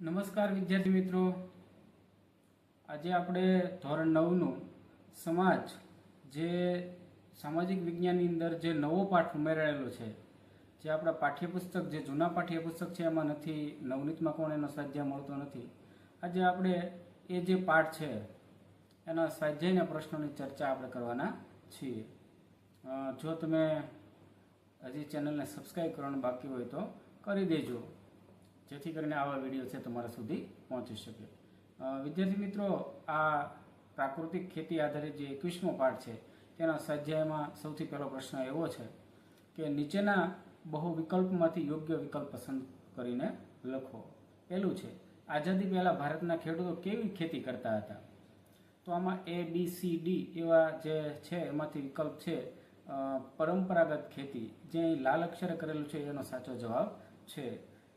નમસ્કાર વિદ્યાર્થી મિત્રો. આજે આપણે ધોરણ નવનું સમાજ, જે સામાજિક વિજ્ઞાનની અંદર જે નવો પાઠ ઉમેરાયેલો છે, જે આપણા પાઠ્યપુસ્તક, જે જૂના પાઠ્યપુસ્તક છે, એમાં નથી, નવનીતમાં કોણ એનો સ્વાધ્યાય મળતો નથી. આજે આપણે એ જે પાઠ છે, એના સ્વાધ્યાયના પ્રશ્નોની ચર્ચા આપણે કરવાના છીએ. જો તમે હજી ચેનલને સબસ્ક્રાઈબ કરવાનું બાકી હોય તો કરી દેજો. જેથી કરીને આવા વીડિયો છે તમારા સુધી પહોંચી શકે. વિદ્યાર્થી મિત્રો, આ પ્રાકૃતિક ખેતી આધારિત જે એકવીસમો પાઠ છે, તેના સ્વાધ્યાયમાં સૌથી પહેલો પ્રશ્ન એવો છે કે નીચેના બહુ વિકલ્પમાંથી યોગ્ય વિકલ્પ પસંદ કરીને લખો. પહેલું છે, આઝાદી પહેલાં ભારતના ખેડૂતો કેવી ખેતી કરતા હતા? તો આમાં એ બી સી ડી એવા જે છે, એમાંથી વિકલ્પ છે પરંપરાગત ખેતી. જે લાલ અક્ષરે કરેલું છે, એનો સાચો જવાબ છે.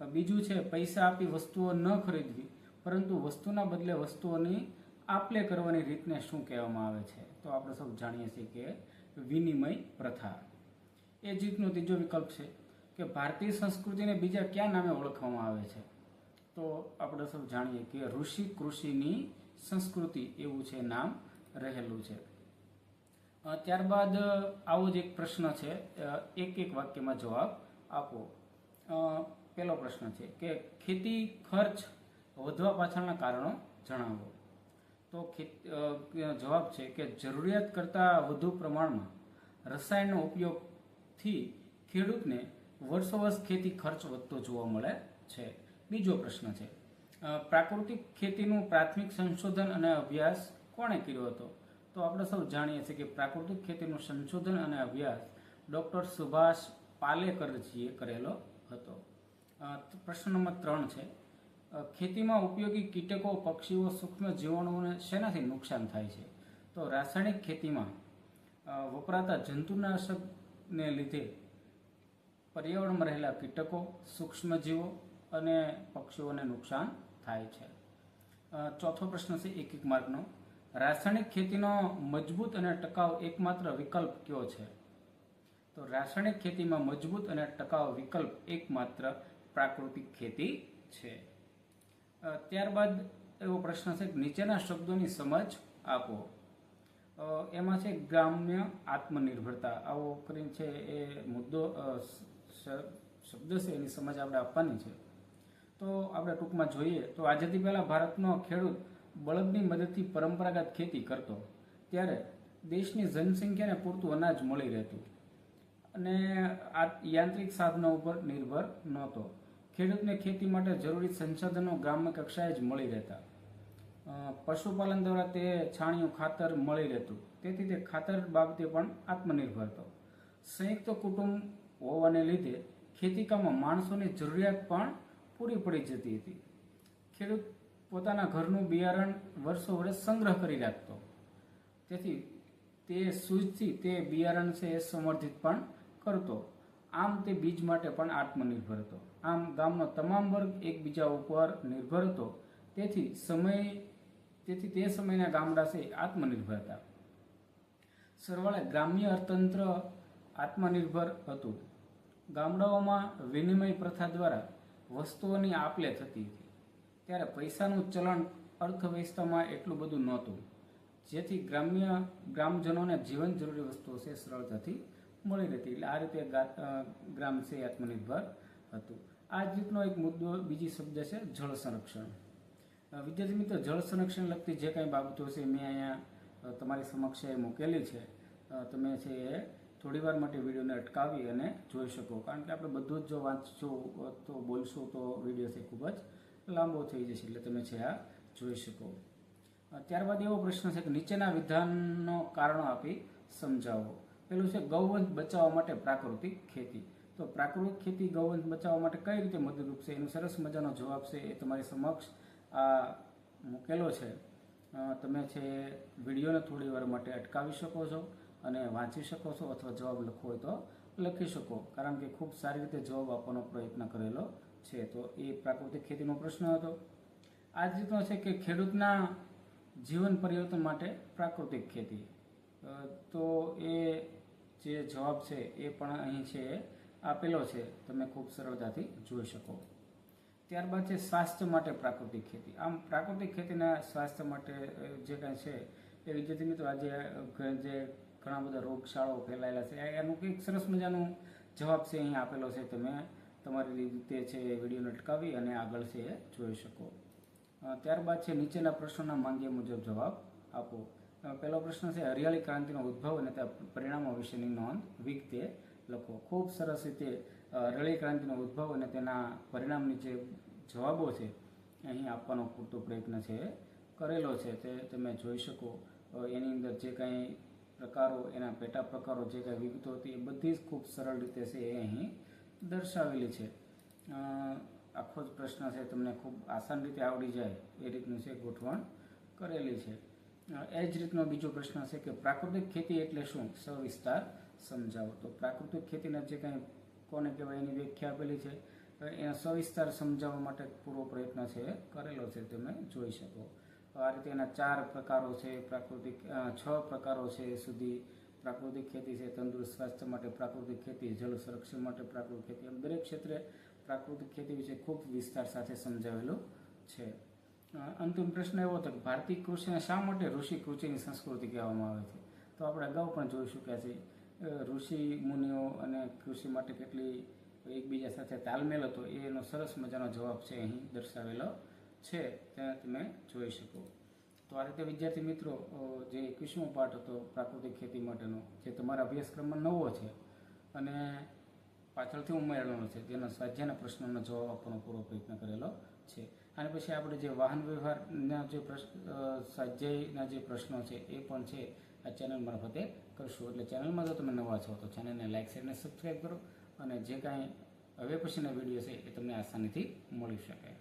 બીજું છે, પૈસા આપી વસ્તુઓ ન ખરીદવી, પરંતુ વસ્તુના બદલે વસ્તુઓની આપલે કરવાની રીતને શું કહેવામાં આવે છે? તો આપણે સૌ જાણીએ છીએ કે વિનિમય પ્રથા. એ જીતનો ત્રીજો વિકલ્પ છે કે ભારતીય સંસ્કૃતિને બીજા ક્યાં નામે ઓળખવામાં આવે છે? તો આપણે સૌ જાણીએ કે ઋષિ કૃષિની સંસ્કૃતિ એવું છે, નામ રહેલું છે. ત્યારબાદ આવો જ એક પ્રશ્ન છે. એક એક વાક્યમાં જવાબ આપો. પહેલો પ્રશ્ન છે કે ખેતી ખર્ચ વધવા પાછળના કારણો જણાવો. તો જવાબ છે કે જરૂરિયાત કરતાં વધુ પ્રમાણમાં રસાયણનો ઉપયોગથી ખેડૂતને વર્ષો વર્ષ ખેતી ખર્ચ વધતો જોવા મળે છે. બીજો પ્રશ્ન છે પ્રાકૃતિક ખેતીનું પ્રાથમિક સંશોધન અને અભ્યાસ કોણે કર્યો હતો? તો આપણે સૌ જાણીએ છીએ કે પ્રાકૃતિક ખેતીનું સંશોધન અને અભ્યાસ ડૉક્ટર સુભાષ પાલેકરજીએ કરેલો હતો. પ્રશ્ન નંબર ત્રણ છે ખેતીમાં ઉપયોગી કીટકો, પક્ષીઓ, સૂક્ષ્મ જીવાણુઓને શેનાથી નુકસાન થાય છે? તો રાસાયણિક ખેતીમાં વપરાતા જંતુનાશકને લીધે પર્યાવરણમાં રહેલા કીટકો સૂક્ષ્મજીવો અને પક્ષીઓને નુકસાન થાય છે. ચોથો પ્રશ્ન છે, એક એક માર્કનો. રાસાયણિક ખેતીનો મજબૂત અને ટકાઉ એકમાત્ર વિકલ્પ કયો છે? તો રાસાયણિક ખેતીમાં મજબૂત અને ટકાઉ વિકલ્પ એકમાત્ર પ્રાકૃતિક ખેતી છે. ત્યારબાદ એવો પ્રશ્ન છે કે નીચેના શબ્દોની સમજ આપો. એમાં છે ગ્રામ્ય આત્મનિર્ભરતા. આવો કરીને છે એ મુદ્દો શબ્દ છે એની સમજ આપણે આપવાની છે. તો આપણે ટૂંકમાં જોઈએ તો આઝાદી પહેલાં ભારતનો ખેડૂત બળદની મદદથી પરંપરાગત ખેતી કરતો. ત્યારે દેશની જનસંખ્યાને પૂરતું અનાજ મળી રહેતું. અને આ યાંત્રિક સાધનો ઉપર નિર્ભર નહોતો. ખેડૂતને ખેતી માટે જરૂરી સંસાધનો ગ્રામ્ય કક્ષાએ જ મળી રહેતા. પશુપાલન દ્વારા તે છાણિયું ખાતર મળી રહેતું. તેથી તે ખાતર બાબતે પણ આત્મનિર્ભર હતો. સંયુક્ત કુટુંબ હોવાને લીધે ખેતીકામમાં માણસોની જરૂરિયાત પણ પૂરી પડી જતી હતી. ખેડૂત પોતાના ઘરનું બિયારણ વર્ષો વર્ષ સંગ્રહ કરી રાખતો. તેથી તે સૂઝથી તે બિયારણ છે એ સમર્થિત પણ કરતો. આમ તે બીજ માટે પણ આત્મનિર્ભર હતો. આમ ગામનો તમામ વર્ગ એકબીજા ઉપર નિર્ભર હતો. તેથી સમય, તેથી તે સમયના ગામડા છે આત્મનિર્ભર હતા. સરવાળે ગ્રામ્ય અર્થતંત્ર આત્મનિર્ભર હતું. ગામડાઓમાં વિનિમય પ્રથા દ્વારા વસ્તુઓની આપલે થતી હતી. ત્યારે પૈસાનું ચલણ અર્થવ્યવસ્થામાં એટલું બધું નહોતું. જેથી ગ્રામ્ય, ગ્રામજનોને જીવન જરૂરી વસ્તુઓ છે સરળતાથી મળી રહેતી એટલે આ રીતે ગ્રામ છે આત્મનિર્ભર હતું. આ જ રીતનો એક મુદ્દો, બીજી શબ્દ છે જળ સંરક્ષણ. વિદ્યાર્થી મિત્રો, જળ સંરક્ષણ લગતી જે કાંઈ બાબતો છે મેં અહીંયા તમારી સમક્ષ મૂકેલી છે. તમે છે એ થોડી વાર માટે વિડીયોને અટકાવી અને જોઈ શકો. કારણ કે આપણે બધું જ જો વાંચશો, તો બોલશું તો વીડિયો છે ખૂબ જ લાંબો થઈ જશે, એટલે તમે છે આ જોઈ શકો. ત્યારબાદ એવો પ્રશ્ન છે કે નીચેના વિધાનનો કારણો આપી સમજાવો. પેલું છે ગૌવંશ બચાવવા માટે પ્રાકૃતિક ખેતી. તો પ્રાકૃતિક ખેતી ગૌવંશ બચાવવા માટે કઈ રીતે મદદરૂપ છે? એનો સરસ મજાનો જવાબ છે એ તમારી સમક્ષ આ મૂકેલો છે. તમે છે વિડીયોને થોડી વાર માટે અટકાવી શકો છો અને વાંચી શકો છો અથવા જવાબ લખવો હોય તો લખી શકો. કારણ કે ખૂબ સારી રીતે જવાબ આપવાનો પ્રયત્ન કરેલો છે. તો એ પ્રાકૃતિક ખેતીનો પ્રશ્ન હતો. આ જ રીતનો છે કે ખેડૂતના જીવન પરિવર્તન માટે પ્રાકૃતિક ખેતી. તો એ જે જવાબ છે એ પણ અહીં છે, આપેલો છે. તમે ખૂબ સરળતાથી જોઈ શકો. ત્યારબાદ છે સ્વાસ્થ્ય માટે પ્રાકૃતિક ખેતી. આમ પ્રાકૃતિક ખેતીના સ્વાસ્થ્ય માટે જે કાંઈ છે, એ વિદ્યાર્થી મિત્રો આજે જે ઘણા બધા રોગશાળાઓ ફેલાયેલા છે એનું કંઈક સરસ મજાનું જવાબ છે અહીં આપેલો છે. તમે તમારી રીતે છે વિડીયોને અટકાવી અને આગળ છે જોઈ શકો. ત્યારબાદ છે નીચેના પ્રશ્નોના માંગ્યા મુજબ જવાબ આપો. પહેલો પ્રશ્ન છે, હરિયાળી ક્રાંતિનો ઉદ્ભવ અને તેના પરિણામો વિશેની નોંધ. વિગતે લખો. ખૂબ સરસ રીતે હરિયાળી ક્રાંતિનો ઉદ્ભવ અને તેના પરિણામની જે જવાબો છે, અહીં આપવાનો પૂરતો પ્રયત્ન છે, કરેલો છે. તે તમે જોઈ શકો. એની અંદર જે કાંઈ પ્રકારો, એના પેટા પ્રકારો જે કાંઈ વિગતો હતી, એ બધી જ ખૂબ સરળ રીતે છે એ અહીં દર્શાવેલી છે. આખો જ પ્રશ્ન છે, તમને ખૂબ આસાન રીતે આવડી જાય એ રીતનું છે ગોઠવણ કરેલી છે. એ જ રીતનો બીજો પ્રશ્ન છે કે પ્રાકૃતિક ખેતી એટલે શું? સવિસ્તાર સમજાવો. તો પ્રાકૃતિક ખેતીના જે કાંઈ કોને કહેવાય એની વ્યાખ્યા આપેલી છે એના સવિસ્તાર સમજાવવા માટે પૂરો પ્રયત્ન છે, કરેલો છે, તમે જોઈ શકો. આ રીતે એના ચાર પ્રકારો છે, પ્રાકૃતિક છ પ્રકારો છે સુધી પ્રાકૃતિક ખેતી છે, તંદુરસ્ત સ્વાસ્થ્ય માટે પ્રાકૃતિક ખેતી, જળ સંરક્ષણ માટે પ્રાકૃતિક ખેતી. એમ દરેક ક્ષેત્રે પ્રાકૃતિક ખેતી વિશે ખૂબ વિસ્તાર સાથે સમજાવેલું છે. અંતિમ પ્રશ્ન એવો હતો કે ભારતીય કૃષિને શા માટે ઋષિ કૃષિની સંસ્કૃતિ કહેવામાં આવે છે? તો આપણે અગાઉ પણ જોઈ ચૂક્યા છીએ ઋષિ મુનિઓ અને કૃષિ માટે કેટલી એકબીજા સાથે તાલમેલ હતો, એનો સરસ મજાનો જવાબ છે અહીં દર્શાવેલો છે. ત્યાં તમે જોઈ શકો. તો આ રીતે વિદ્યાર્થી મિત્રો જે એકવીસમો પાઠ હતો પ્રાકૃતિક ખેતી માટેનો, જે તમારા અભ્યાસક્રમમાં નવો છે અને પાછળથી ઉમેરેલો છે તેના સ્વાધ્યાયના પ્રશ્નોનો જવાબ આપવાનો પૂરો પ્રયત્ન કરેલો છે. અને પછી આપણે જે વાહન વ્યવહારના જે પ્રશ્ન સ્વાધ્યાયના જે પ્રશ્નો છે એ પણ છે આ ચેનલ મારફતે કરશું. એટલે ચેનલમાં જો તમે નવા છો તો ચેનલને લાઇક શેર અને સબસ્ક્રાઈબ કરો અને જે કાંઈ હવે પછીના વીડિયો છે એ તમને આસાનીથી મળી શકે.